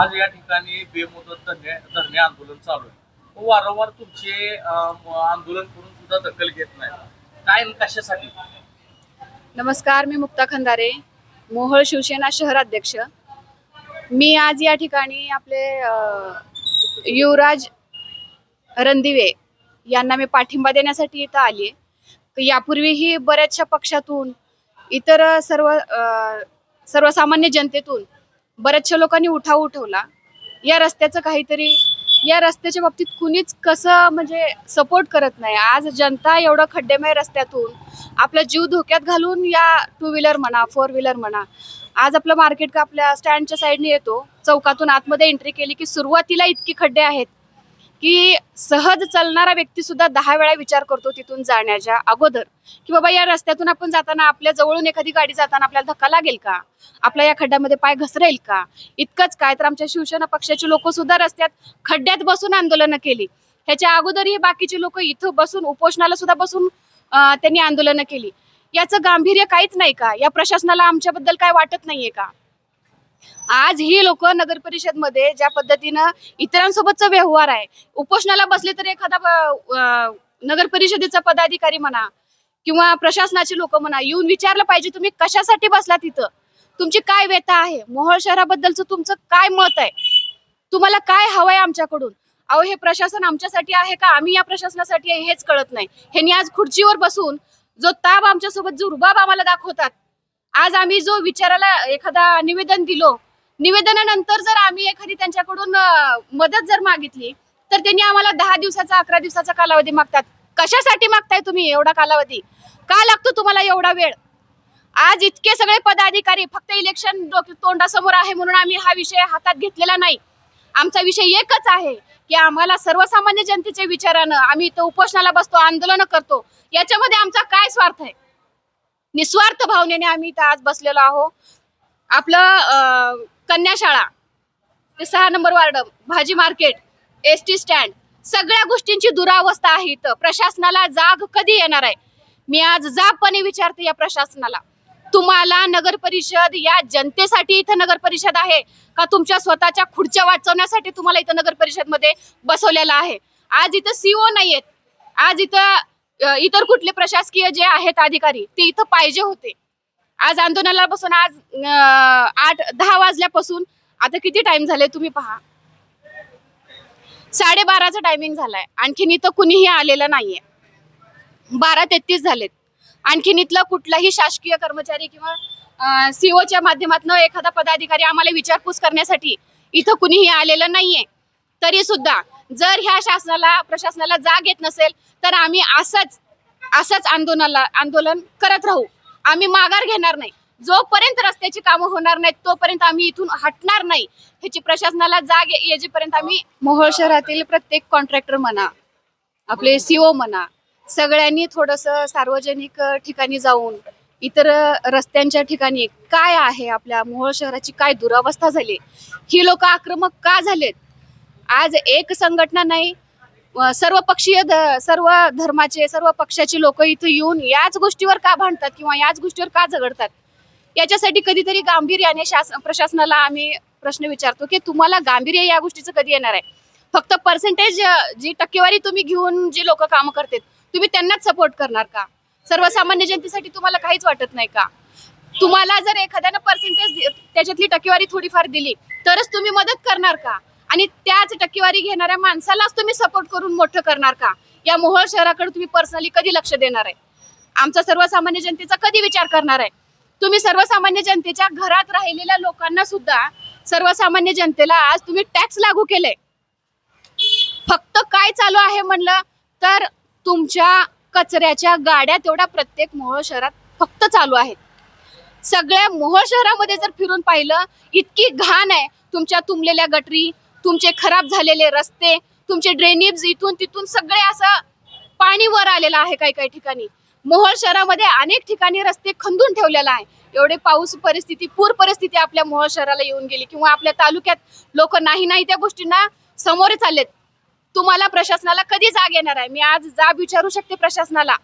आज या ठिकाणी बेमुदत धरणे धरणे आंदोलन चालू आहे. हो, वारंवार तुमचे आंदोलन करून सुद्धा दखल घेत नाही. काय कशासाठी? नमस्कार मी मुक्ता खंदारे मोहोळ शिवसेना शहर अध्यक्ष. मी आज या ठिकाणी आपले युवराज रणदिवे यांना मी पाठिंबा देण्यासाठी इथं आली आहे यापूर्वीही बऱ्याचशा पक्षातून इतर सर्व सर्वसामान्य जनतेतून बऱ्याचशा लोकांनी उठाव उठवला. या रस्त्याचं काहीतरी या रस्त्याच्या बाबतीत कुणीच कसं म्हणजे सपोर्ट करत नाही. आज जनता एवढं खड्डेमय रस्त्यातून आपला जीव धोक्यात घालून या टू व्हीलर म्हणा फोर व्हीलर म्हणा आज आपलं मार्केट का आपल्या स्टँडच्या साईडने येतो चौकातून आतमध्ये एंट्री केली की सुरुवातीला इतकी खड्डे आहेत. की सहज चालणारा व्यक्ती सुद्धा दहा वेळा विचार करतो तिथून जाण्याच्या अगोदर. की बाबा या रस्त्यातून आपण जाताना आपल्या जवळून एखादी गाडी जाताना आपल्याला धक्का लागेल का? आपल्या या खड्ड्यामध्ये पाय घसरेल का? इतकंच काय तर आमच्या शिवसेना पक्षाचे लोक सुद्धा रस्त्यात खड्ड्यात बसून आंदोलनं केली. ह्याच्या अगोदरही बाकीचे लोक इथं बसून उपोषणाला सुद्धा बसून त्यांनी आंदोलनं केली. याचं गांभीर्य काहीच नाही का? या प्रशासनाला आमच्याबद्दल काय वाटत नाहीये का? आज ही लोक नगर परिषदमध्ये ज्या पद्धतीनं इतरांसोबतचा व्यवहार आहे उपोषणाला बसले तर एखादा नगर परिषदेचा पदाधिकारी म्हणा किंवा प्रशासनाचे लोक म्हणा येऊन विचारलं पाहिजे तुम्ही कशासाठी बसला तिथं तुमची काय व्यथा आहे? मोहोळ शहराबद्दलचं तुमचं काय मत आहे? तुम्हाला काय हवंय आमच्याकडून? अहो हे प्रशासन आमच्यासाठी आहे का? आम्ही या प्रशासनासाठी आहे हेच कळत नाही. हे आज खुर्चीवर बसून जो ताब आमच्यासोबत जो रुबाब आम्हाला दाखवतात आज आम्ही जो विचाराला एखादा निवेदन दिलो निवेदनानंतर जर आम्ही एखादी त्यांच्याकडून मदत जर मागितली तर त्यांनी आम्हाला दहा दिवसाचा अकरा दिवसाचा कालावधी मागतात. कशासाठी मागताय तुम्ही एवढा कालावधी? का लागतो तुम्हाला एवढा वेळ? आज इतके सगळे पदाधिकारी फक्त इलेक्शन तोंडासमोर आहे म्हणून आम्ही हा विषय हातात घेतलेला नाही. आमचा विषय एकच आहे की आम्हाला सर्वसामान्य जनतेच्या विचारानं आम्ही इथं उपोषणाला बसतो आंदोलन करतो याच्यामध्ये आमचा काय स्वार्थ आहे? निस्वार्थ भावनेने आम्ही इथं आज बसलेलो आहो आपलं कन्याशाळा ते सहा नंबर वार्ड भाजी मार्केट एस टी स्टँड सगळ्या गोष्टींची दुरावस्था आहे इथं. प्रशासनाला जाग कधी येणार आहे? मी आज जागपणे विचारते या प्रशासनाला. तुम्हाला नगर परिषद या जनतेसाठी इथं नगर परिषद आहे का तुमच्या स्वतःच्या खुर्च्या वाचवण्यासाठी तुम्हाला इथं नगर परिषदमध्ये बसवलेलं आहे? आज इथं सीओ नाहीयेत. आज इथं इतर कुठले प्रशासकीय जे आहेत अधिकारी ते इथं पाहिजे होते. आज आंदोलनाला बसून आज आठ दहा वाजल्यापासून आता किती टाइम झाले तुम्ही पहा. साडेबाराचा टायमिंग झालाय. आणखीन इथं कुणीही आलेलं नाहीये. बारा तेहतीस झालेत. आणखीन इथला कुठलाही शासकीय कर्मचारी किंवा सीओच्या माध्यमातून एखादा पदाधिकारी आम्हाला विचारपूस करण्यासाठी इथं कुणीही आलेलं नाहीये. तरी सुद्धा जर ह्या शासनाला प्रशासनाला जाग येत नसेल तर आम्ही असंच असंच आंदोलनाला आंदोलन करत राहू. आम्ही माघार घेणार नाही. जोपर्यंत रस्त्याची कामं होणार नाहीत तोपर्यंत आम्ही इथून हटणार नाही. ह्याची प्रशासनाला जाग येईपर्यंत आम्ही मोहोळ शहरातील प्रत्येक कॉन्ट्रॅक्टर म्हणा आपले सीओ म्हणा सगळ्यांनी थोडस सार्वजनिक ठिकाणी जाऊन इतर रस्त्यांच्या ठिकाणी काय आहे आपल्या मोहोळ शहराची काय दुरावस्था झाली? ही लोक आक्रमक का झालेत? आज एक संघटना नाही सर्व पक्षीय सर्व धर्माचे सर्व पक्षाचे लोक इथं येऊन याच गोष्टीवर का भांडतात किंवा याच गोष्टीवर का झगडतात? याच्यासाठी कधीतरी गांभीर्याने शासन प्रशासनाला आम्ही प्रश्न विचारतो की तुम्हाला गांभीर्य या गोष्टीचं कधी येणार आहे? फक्त पर्सेंटेज जी टक्केवारी तुम्ही घेऊन जी लोक कामं करतात तुम्ही त्यांनाच सपोर्ट करणार का? सर्वसामान्य जनतेसाठी तुम्हाला काहीच वाटत नाही का? तुम्हाला जर एखाद्यानं पर्सेंटेज त्याच्यातली टक्केवारी थोडीफार दिली तरच तुम्ही मदत करणार का? आणि त्याच टक्केवारी घेणाऱ्या माणसालाच तुम्ही सपोर्ट करून मोठं करणार का? या मोहोळ शहराकडे तुम्ही पर्सनली कधी लक्ष देणार आहे? आमचा सर्वसामान्य जनतेचा कधी विचार करणार आहे? तुम्ही सर्वसामान्य जनतेच्या घरात राहिलेल्या लोकांना सुद्धा सर्वसामान्य जनतेला आज तुम्ही टॅक्स लागू केले फक्त काय चालू आहे म्हणलं तर तुमच्या कचऱ्याच्या गाड्या तेवढ्या प्रत्येक मोहोळ शहरात फक्त चालू आहेत. सगळ्या मोहोळ शहरामध्ये जर फिरून पाहिलं इतकी घाण आहे तुमच्या तुंबलेल्या गटरी तुमचे खराब झालेले रस्ते तुमचे ड्रेनेज इथून तिथून सगळे असं पाणी वर आलेलं आहे काही काही ठिकाणी. मोहोळ शहरामध्ये अनेक ठिकाणी रस्ते खंदून ठेवलेला आहे. एवढे पाऊस परिस्थिती पूर परिस्थिती आपल्या मोहोळ शहराला येऊन गेली किंवा आपल्या तालुक्यात लोक नाही नाही त्या गोष्टींना समोर चाललेत. तुम्हाला प्रशासनाला कधी जाग येणार आहे? मी आज जाब विचारू शकते प्रशासनाला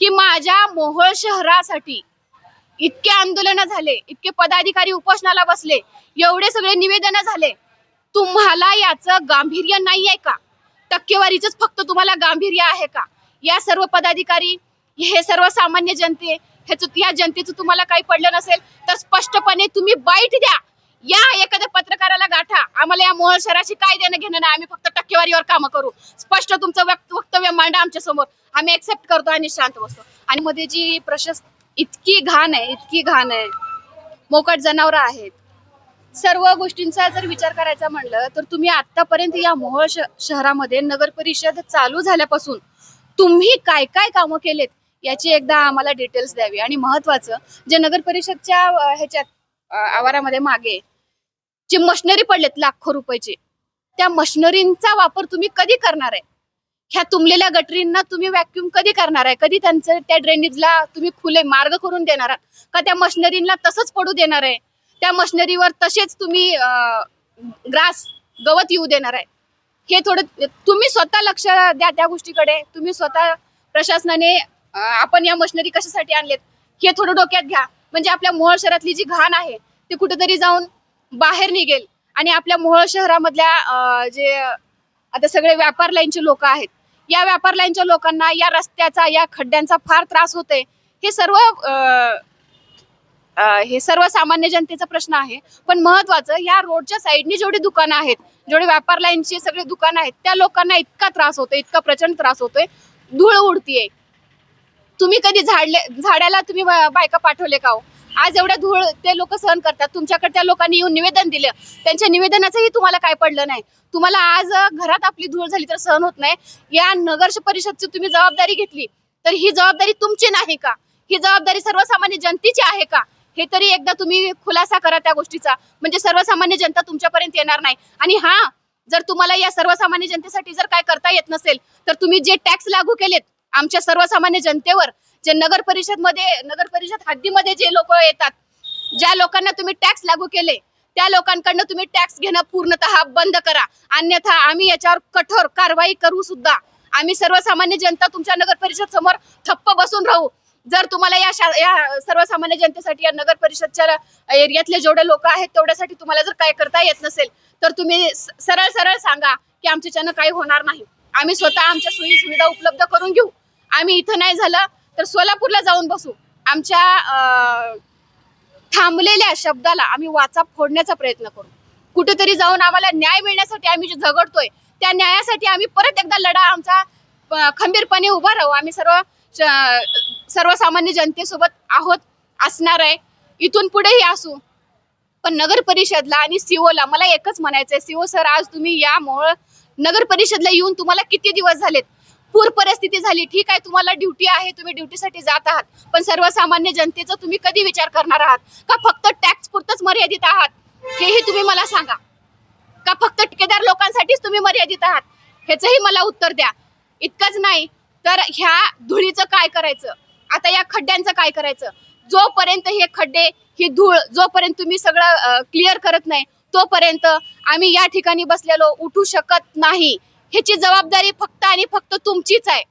की माझ्या मोहोळ शहरासाठी इतके आंदोलन झाले इतके पदाधिकारी उपोषणाला बसले एवढे सगळे निवेदन झाले तुम्हाला याचं गांभीर्य नाही आहे का? टक्केवारीच फक्त तुम्हाला गांभीर्य आहे का? या सर्व पदाधिकारी हे सर्व सामान्य जनते ह्याच या जनतेचं तुम्हाला काही पडलं नसेल तर स्पष्टपणे तुम्ही बाईट द्या. या एखाद्या पत्रकाराला गाठा. आम्हाला या मोहळ शहराशी काय देणं घेणं नाही. आम्ही फक्त टक्केवारीवर कामं करू. स्पष्ट तुमचं वक्तव्य मांडा आमच्यासमोर. आम्ही एक्सेप्ट करतो आणि शांत बसतो. आणि मध्ये जी प्रशस्त इतकी घाण आहे इतकी घाण आहे. मोकट जनावरं आहेत. सर्व गोष्टींचा जर विचार करायचा म्हणलं तर तुम्ही आतापर्यंत या मोहोळ शहरामध्ये नगर परिषद चालू झाल्यापासून तुम्ही काय काय कामं केलेत याची एकदा आम्हाला डिटेल्स द्यावी. आणि महत्वाचं जे नगर परिषदच्या ह्याच्यात आवारामध्ये मागे जे मशनरी पडलेत लाखो रुपयाचे त्या मशनरींचा वापर तुम्ही कधी करणार आहे? ह्या तुंबलेल्या गटरींना तुम्ही व्हॅक्युम कधी करणार आहे? कधी त्यांचं त्या ड्रेनेजला तुम्ही खुले मार्ग करून देणार आहात? का त्या मशनरींना तसंच पडू देणार आहे? त्या मशिनरीवर तसेच तुम्ही ग्रास गवत येऊ देणार आहे. हे थोडं तुम्ही स्वतः लक्ष द्या त्या गोष्टीकडे. तुम्ही स्वतः प्रशासनाने आपण या मशिनरी कशासाठी आणलेत हे थोडं डोक्यात घ्या. म्हणजे आपल्या मोहोळ शहरातली जी घाण आहे ती कुठेतरी जाऊन बाहेर निघेल. आणि आपल्या मोहोळ शहरामधल्या जे आता सगळे व्यापार लाईनचे लोक आहेत या व्यापार लाईनच्या लोकांना या रस्त्याचा या खड्ड्यांचा फार त्रास होतोय. हे सर्व हे सर्वसामान्य जनतेचा प्रश्न आहे. पण महत्वाचं या रोडच्या साईडने जेवढी दुकानं आहेत जेवढे व्यापार लाईनचे सगळे दुकानं आहेत त्या लोकांना इतका त्रास होतोय इतका प्रचंड त्रास होतोय धूळ उडतीये. तुम्ही कधी झाडले झाडाला तुम्ही बायका पाठवले का हो? आज एवढ्या धूळ ते लोक सहन करतात तुमच्याकडे त्या लोकांनी येऊन निवेदन दिलं त्यांच्या निवेदनाचंही तुम्हाला काय पडलं नाही. तुम्हाला आज घरात आपली धूळ झाली तर सहन होत नाही. या नगर परिषदची तुम्ही जबाबदारी घेतली तर ही जबाबदारी तुमची नाही का? ही जबाबदारी सर्वसामान्य जनतेची आहे का? हे तरी एकदा तुम्ही खुलासा करा त्या गोष्टीचा. म्हणजे सर्वसामान्य जनता तुमच्यापर्यंत येणार नाही. आणि हा जर तुम्हाला या सर्वसामान्य जनतेसाठी जर काय करता येत नसेल तर तुम्ही जे टॅक्स लागू केलेत आमच्या सर्वसामान्य जनतेवर जे नगर परिषदमध्ये नगर परिषद हद्दीमध्ये जे लोक येतात ज्या लोकांना तुम्ही टॅक्स लागू केले त्या लोकांकडनं तुम्ही टॅक्स घेणं पूर्णतः बंद करा. अन्यथा आम्ही याच्यावर कठोर कारवाई करू सुद्धा. आम्ही सर्वसामान्य जनता तुमच्या नगर परिषद समोर ठप्प बसून राहू. जर तुम्हाला या शा- या सर्वसामान्य जनतेसाठी या नगर परिषदच्या एरियातले जेवढे लोक आहेत तेवढ्यासाठी तुम्हाला जर काय करता येत नसेल तर तुम्ही सरळ सरळ सांगा की आमच्याच्यानं काही होणार नाही. आम्ही स्वतः आमच्या सोयी सुविधा उपलब्ध करून घेऊ. आम्ही इथं नाही झालं तर सोलापूरला जाऊन बसू. आमच्या थांबलेल्या शब्दाला आम्ही वाचा फोडण्याचा प्रयत्न करू. कुठेतरी जाऊन आम्हाला न्याय मिळण्यासाठी आम्ही जे झगडतोय त्या न्यायासाठी आम्ही परत एकदा लढा आमचा खंबीरपणे उभा राहू. आम्ही सर्व सर्वसामान्य जनतेसोबत आहोत असणार आहे. इथून पुढेही असू. पण नगर परिषदला आणि सीओला मला एकच म्हणायचंय सीओ सर आज तुम्ही यामुळं नगर परिषदला येऊन तुम्हाला किती दिवस झालेत? पूर परिस्थिती झाली ठीक आहे तुम्हाला ड्युटी आहे तुम्ही ड्युटीसाठी जात आहात. पण सर्वसामान्य जनतेचा तुम्ही कधी विचार करणार आहात? का फक्त टॅक्स पुरतच मर्यादित आहात? हेही तुम्ही मला सांगा. का फक्त ठेकेदार लोकांसाठीच तुम्ही मर्यादित आहात? ह्याचंही मला उत्तर द्या. इतकंच नाही. तर ह्या धुळीचं काय करायचं? आता या खड्ड्यांचं काय करायचं? जोपर्यंत हे खड्डे ही धूळ जोपर्यंत तुम्ही सगळं क्लिअर करत नाही तोपर्यंत आम्ही या ठिकाणी बसलेलो उठू शकत नाही. ह्याची जबाबदारी फक्त आणि फक्त तुमचीच आहे.